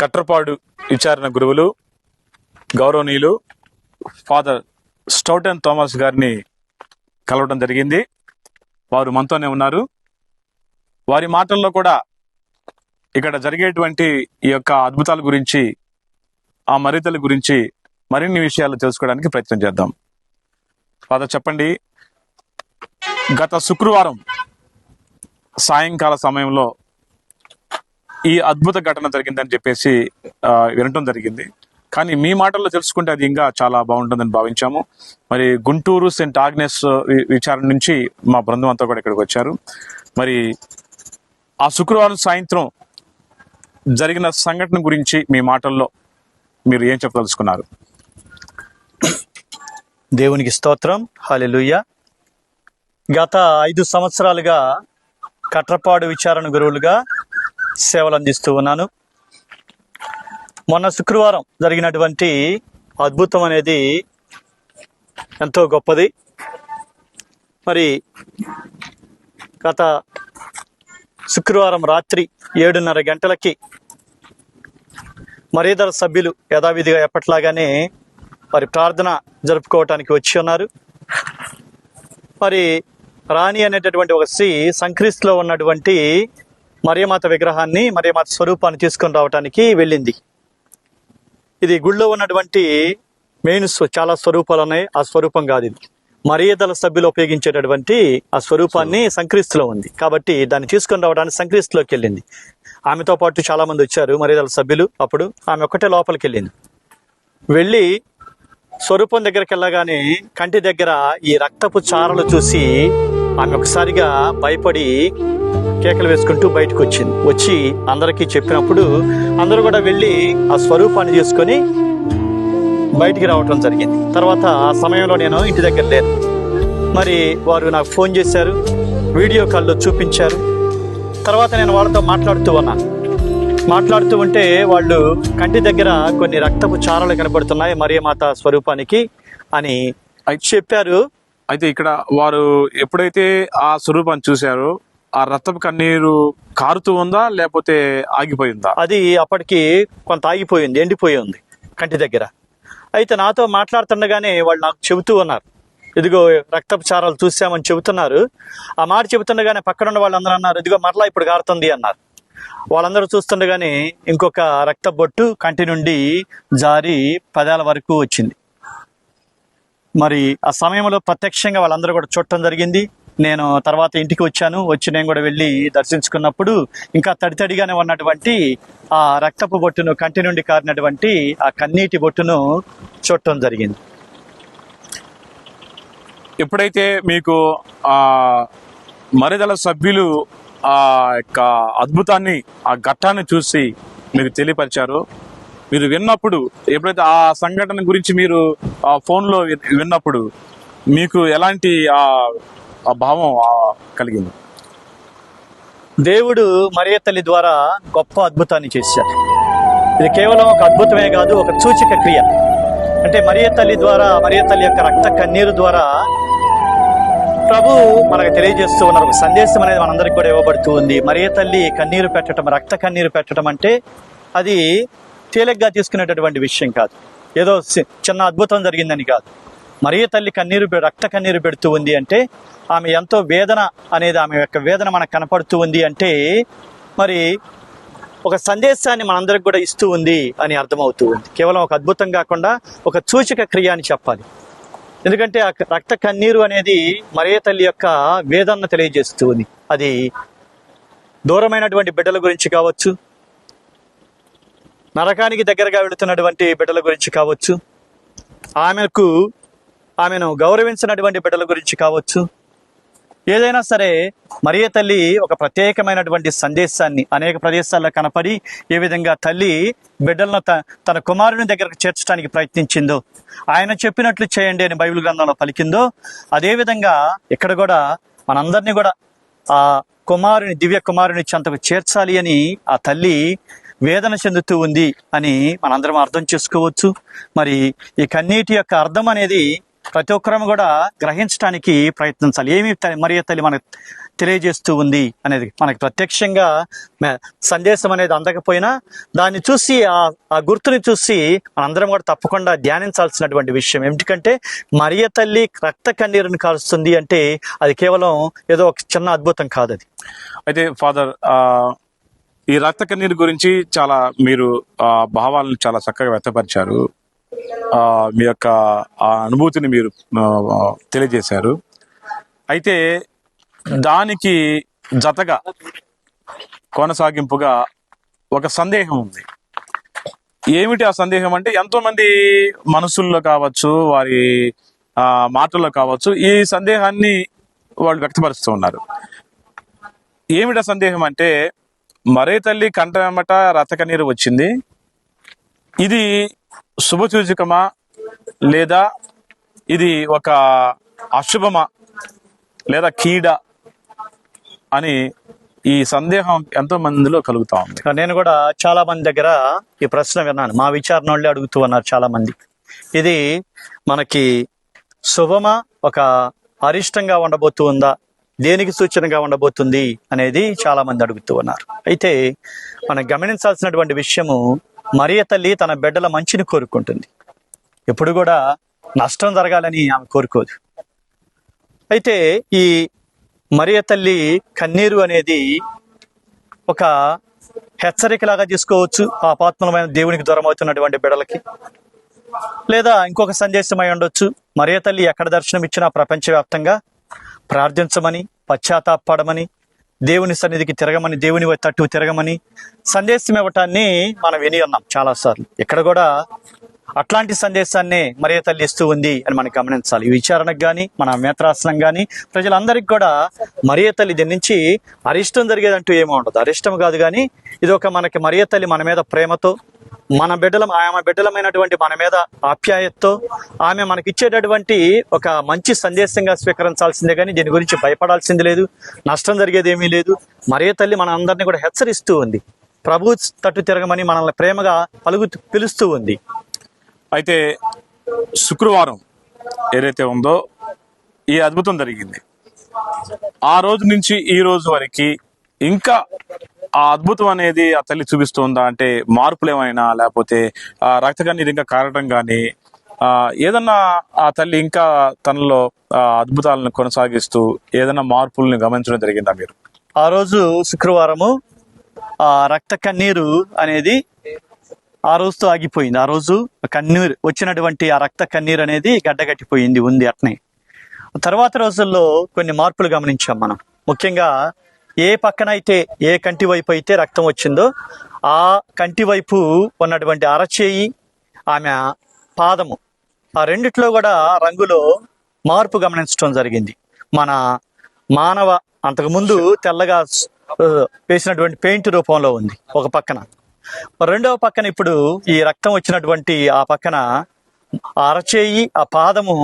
కట్రపాడు విచారణ గురువులు గౌరవనీయులు ఫాదర్ స్టౌటన్ థామస్ గారిని కలవడం జరిగింది. వారు మనతోనే ఉన్నారు. వారి మాటల్లో కూడా ఇక్కడ జరిగేటువంటి ఈ యొక్క అద్భుతాల గురించి ఆ మరితల గురించి మరిన్ని విషయాలు తెలుసుకోవడానికి ప్రయత్నం చేద్దాం. ఫాదర్ చెప్పండి గత శుక్రవారం సాయంకాల సమయంలో ఈ అద్భుత ఘటన జరిగిందని చెప్పేసి వినటం జరిగింది. కానీ మీ మాటల్లో తెలుసుకుంటే అది ఇంకా చాలా బాగుంటుందని భావించాము. మరి గుంటూరు సెంట్ ఆగ్నెస్ విచారణ నుంచి మా బృందం అంతా కూడా ఇక్కడికి వచ్చారు. మరి ఆ శుక్రవారం సాయంత్రం జరిగిన సంఘటన గురించి మీ మాటల్లో మీరు ఏం చెప్పదలుచుకున్నారు? దేవునికి స్తోత్రం. హల్లెలూయ. గత ఐదు సంవత్సరాలుగా కట్రపాడు విచారణ గురువులుగా సేవలు అందిస్తూ ఉన్నాను. మొన్న శుక్రవారం జరిగినటువంటి అద్భుతం అనేది ఎంతో గొప్పది. మరి గత శుక్రవారం రాత్రి ఏడున్నర గంటలకి మరీదర సభ్యులు యథావిధిగా ఎప్పట్లాగానే మరి ప్రార్థన జరుపుకోవటానికి వచ్చి ఉన్నారు. మరి రాణి అనేటటువంటి ఒక స్త్రీ సంక్రీస్తులో ఉన్నటువంటి మరియమాత విగ్రహాన్ని మరియమాత స్వరూపాన్ని తీసుకొని రావటానికి వెళ్ళింది. ఇది గుళ్ళో ఉన్నటువంటి మెయిన్ చాలా స్వరూపాలు ఉన్నాయి. ఆ స్వరూపం కాదు ఇది. మరియదల సభ్యులు ఉపయోగించేటటువంటి ఆ స్వరూపాన్ని సంక్రీస్తులో ఉంది. కాబట్టి దాన్ని తీసుకొని రావడానికి సంక్రీస్తులోకి వెళ్ళింది. ఆమెతో పాటు చాలా మంది వచ్చారు మరియదల సభ్యులు అప్పుడు. ఆమె ఒక్కటే లోపలికి వెళ్ళింది. వెళ్ళి స్వరూపం దగ్గరికి వెళ్ళగానే కంటి దగ్గర ఈ రక్తపు చారలు చూసి ఆమె ఒకసారిగా భయపడి కేకలు వేసుకుంటూ బయటకు వచ్చింది. వచ్చి అందరికీ చెప్పినప్పుడు అందరూ కూడా వెళ్ళి ఆ స్వరూపాన్ని తీసుకొని బయటికి రావటం జరిగింది. తర్వాత ఆ సమయంలో నేను ఇంటి దగ్గర లేను. మరి వారు నాకు ఫోన్ చేశారు వీడియో కాల్లో చూపించారు. తర్వాత నేను వాళ్ళతో మాట్లాడుతూ ఉన్నాను. మాట్లాడుతూ ఉంటే వాళ్ళు కంటి దగ్గర కొన్ని రక్తపు చారలు కనబడుతున్నాయి మరియమాత స్వరూపానికి అని చెప్పారు. అయితే ఇక్కడ వారు ఎప్పుడైతే ఆ స్వరూపాన్ని చూశారో ఆ రక్తపు కన్నీరు కారుతూ ఉందా లేకపోతే ఆగిపోయిందా? అది అప్పటికి కొంత ఆగిపోయింది ఎండిపోయి ఉంది కంటి దగ్గర. అయితే నాతో మాట్లాడుతుండగానే వాళ్ళు నాకు చెబుతూ ఉన్నారు. ఇదిగో రక్తపచారాలు చూసామని చెబుతున్నారు. ఆ మాట చెబుతుండగానే పక్కన ఉన్న వాళ్ళందరూ అన్నారు ఇదిగో మరలా ఇప్పుడు కారుతుంది అన్నారు. వాళ్ళందరూ చూస్తుండగానే ఇంకొక రక్త బొట్టు కంటి నుండి జారి పదాల వరకు వచ్చింది. మరి ఆ సమయంలో ప్రత్యక్షంగా వాళ్ళందరూ కూడా చూడటం జరిగింది. నేను తర్వాత ఇంటికి వచ్చాను. వచ్చి నేను కూడా వెళ్ళి దర్శించుకున్నప్పుడు ఇంకా తడితడిగానే ఉన్నటువంటి ఆ రక్తపు బొట్టును కంటి నుండి కారినటువంటి ఆ కన్నీటి బొట్టును చూడటం జరిగింది. ఎప్పుడైతే మీకు ఆ మరిదల సభ్యులు ఆ యొక్క అద్భుతాన్ని ఆ ఘట్టాన్ని చూసి మీకు తెలియపరిచారు మీరు విన్నప్పుడు ఎప్పుడైతే ఆ సంఘటన గురించి మీరు ఆ ఫోన్లో వి- విన్నప్పుడు మీకు ఎలాంటి ఆ ఆ భావం కలిగింది. దేవుడు మరియ తల్లి ద్వారా గొప్ప అద్భుతాన్ని చేశారు ఇది కేవలం ఒక అద్భుతమే కాదు ఒక సూచక క్రియ. అంటే మరియ తల్లి ద్వారా మరియ తల్లి యొక్క రక్త కన్నీరు ద్వారా ప్రభు మనకు తెలియజేస్తూ ఉన్నారు. ఒక సందేశం అనేది మనందరికి కూడా ఇవ్వబడుతూ ఉంది. మరియ తల్లి కన్నీరు పెట్టడం రక్త కన్నీరు పెట్టడం అంటే అది తేలిగ్గా తీసుకునేటటువంటి విషయం కాదు. ఏదో చిన్న అద్భుతం జరిగిందని కాదు. మరియ తల్లి కన్నీరు రక్త కన్నీరు పెడుతూ ఉంది అంటే ఆమె ఎంతో వేదన అనేది ఆమె యొక్క వేదన మనకు కనపడుతూ ఉంది అంటే మరి ఒక సందేశాన్ని మనందరికి కూడా ఇస్తూ ఉంది అని అర్థమవుతూ ఉంది. కేవలం ఒక అద్భుతం కాకుండా ఒక సూచక క్రియ అని చెప్పాలి. ఎందుకంటే ఆ రక్త కన్నీరు అనేది మరియ తల్లి యొక్క వేదన తెలియజేస్తూ ఉంది. అది దూరమైనటువంటి బిడ్డల గురించి కావచ్చు నరకానికి దగ్గరగా వెళుతున్నటువంటి బిడ్డల గురించి కావచ్చు ఆమెకు ఆమెను గౌరవించినటువంటి బిడ్డల గురించి కావచ్చు. ఏదైనా సరే మరియ తల్లి ఒక ప్రత్యేకమైనటువంటి సందేశాన్ని అనేక ప్రదేశాల్లో కనపడి ఏ విధంగా తల్లి బిడ్డలను త- తన కుమారుని దగ్గరకు చేర్చడానికి ప్రయత్నించిందో ఆయన చెప్పినట్లు చేయండి అని బైబిల్ గ్రంథంలో పలికిందో అదేవిధంగా ఇక్కడ కూడా మనందరినీ కూడా ఆ కుమారుని దివ్య కుమారుని చెంతకు చేర్చాలి అని ఆ తల్లి వేదన చెందుతూ ఉంది అని మనందరం అర్థం చేసుకోవచ్చు. మరి ఈ కన్నీటి యొక్క అర్థం అనేది ప్రతి ఒక్కరం కూడా గ్రహించడానికి ప్రయత్నించాలి. ఏమి త- మరియ తల్లి మనకు తెలియజేస్తూ ఉంది అనేది మనకు ప్రత్యక్షంగా సందేశం అనేది అందకపోయినా దాన్ని చూసి ఆ ఆ గుర్తుని చూసి మనందరం కూడా తప్పకుండా ధ్యానించాల్సినటువంటి విషయం ఎందుకంటే మరియ తల్లి రక్త కన్నీరుని కాలుస్తుంది అంటే అది కేవలం ఏదో ఒక చిన్న అద్భుతం కాదు అది అయితే ఫాదర్ ఈ రక్త కన్నీరు గురించి చాలా మీరు ఆ భావాలను చాలా చక్కగా వ్యక్తపరిచారు. మీ యొక్క ఆ అనుభూతిని మీరు తెలియజేశారు. అయితే దానికి జతగా కొనసాగింపుగా ఒక సందేహం ఉంది. ఏమిటి ఆ సందేహం అంటే ఎంతోమంది మనసుల్లో కావచ్చు వారి మాటల్లో కావచ్చు ఈ సందేహాన్ని వాళ్ళు వ్యక్తపరుస్తూ ఉన్నారు. ఏమిటి ఆ సందేహం అంటే మరే తల్లి కంటమట వెంబట రతక నీరు వచ్చింది. ఇది శుభసూచకమా లేదా ఇది ఒక అశుభమా లేదా కీడ అని ఈ సందేహం ఎంతో మందిలో కలుగుతా ఉంది. నేను కూడా చాలా మంది దగ్గర ఈ ప్రశ్న విన్నాను. మా విచారణ వాళ్ళే అడుగుతూ ఉన్నారు చాలా మంది. ఇది మనకి శుభమా ఒక అరిష్టంగా ఉండబోతూ ఉందా దేనికి సూచనగా ఉండబోతుంది అనేది చాలా మంది అడుగుతూ ఉన్నారు. అయితే మనం గమనించాల్సినటువంటి విషయము మరియ తల్లి తన బిడ్డల మంచిని కోరుకుంటుంది. ఎప్పుడు కూడా నష్టం జరగాలని ఆమె కోరుకోదు. అయితే ఈ మరియ తల్లి కన్నీరు అనేది ఒక హెచ్చరికలాగా తీసుకోవచ్చు పాపాత్మలమైన దేవునికి దూరం అవుతున్నటువంటి బిడలకి లేదా ఇంకొక సందేశం అయి ఉండొచ్చు మరియ తల్లి ఎక్కడ దర్శనం ఇచ్చినా ప్రపంచవ్యాప్తంగా ప్రార్థించమని పశ్చాత్తాపడమని దేవుని సన్నిధికి తిరగమని దేవుని తట్టు తిరగమని సందేశం ఇవ్వటాన్ని మనం విని ఉన్నాం చాలాసార్లు. ఇక్కడ కూడా అట్లాంటి సందేశాన్ని మరియ తల్లి ఇస్తూ ఉంది అని మనం గమనించాలి. ఈ విచారణకు కానీ మన మేత్రాసనం కానీ ప్రజలందరికీ కూడా మరియ తల్లి దీని నుంచి అరిష్టం జరిగేదంటూ ఏమీ ఉండదు. అరిష్టం కాదు కానీ ఇది ఒక మనకి మరియ తల్లి మన మీద ప్రేమతో మన బిడ్డలం ఆమె బిడ్డలమైనటువంటి మన మీద ఆప్యాయతతో ఆమె మనకి ఇచ్చేటటువంటి ఒక మంచి సందేశంగా స్వీకరించాల్సిందే కానీ దీని గురించి భయపడాల్సింది లేదు నష్టం జరిగేది ఏమీ లేదు. మరే తల్లి మన అందరినీ కూడా హెచ్చరిస్తూ ఉంది. ప్రభు తట్టు తిరగమని మనల్ని ప్రేమగా పలుగు పిలుస్తూ ఉంది. అయితే శుక్రవారం ఏదైతే ఉందో ఈ అద్భుతం జరిగింది. ఆ రోజు నుంచి ఈ రోజు వరకు ఇంకా ఆ అద్భుతం అనేది ఆ తల్లి చూపిస్తుందా అంటే మార్పులు ఏమైనా లేకపోతే ఆ రక్త కన్నీరు ఇంకా కారటం కానీ ఆ ఏదన్నా ఆ తల్లి ఇంకా తనలో ఆ అద్భుతాలను కొనసాగిస్తూ ఏదన్నా మార్పులను గమనించడం జరిగిందా మీరు? ఆ రోజు శుక్రవారము ఆ రక్త కన్నీరు అనేది ఆ రోజుతో ఆగిపోయింది. ఆ రోజు కన్నీరు వచ్చినటువంటి ఆ రక్త కన్నీరు అనేది గడ్డగట్టిపోయింది ఉంది అట్నే. తర్వాత రోజుల్లో కొన్ని మార్పులు గమనించాం మనం. ముఖ్యంగా ఏ పక్కన అయితే ఏ కంటి వైపు అయితే రక్తం వచ్చిందో ఆ కంటి వైపు ఉన్నటువంటి అరచేయి ఆమె పాదము ఆ రెండిట్లో కూడా రంగులో మార్పు గమనించడం జరిగింది. మన మానవ అంతకుముందు తెల్లగా వేసినటువంటి పెయింట్ రూపంలో ఉంది ఒక పక్కన. రెండవ పక్కన ఇప్పుడు ఈ రక్తం వచ్చినటువంటి ఆ పక్కన అరచేయి ఆ పాదము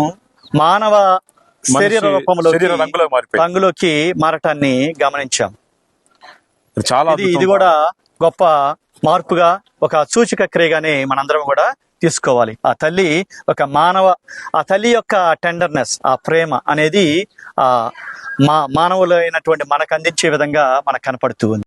మానవ శరీర రూపంలో రంగులో. రంగులోకి మారటాన్ని గమనించాం చాలా ఇది. కూడా గొప్ప మార్పుగా ఒక సూచిక క్రియగానే మనందరం కూడా తీసుకోవాలి ఆ తల్లి ఒక మానవ ఆ తల్లి యొక్క టెండర్నెస్ ఆ ప్రేమ అనేది ఆ మా మానవులైనటువంటి మనకు అందించే విధంగా మనకు కనపడుతూ ఉంది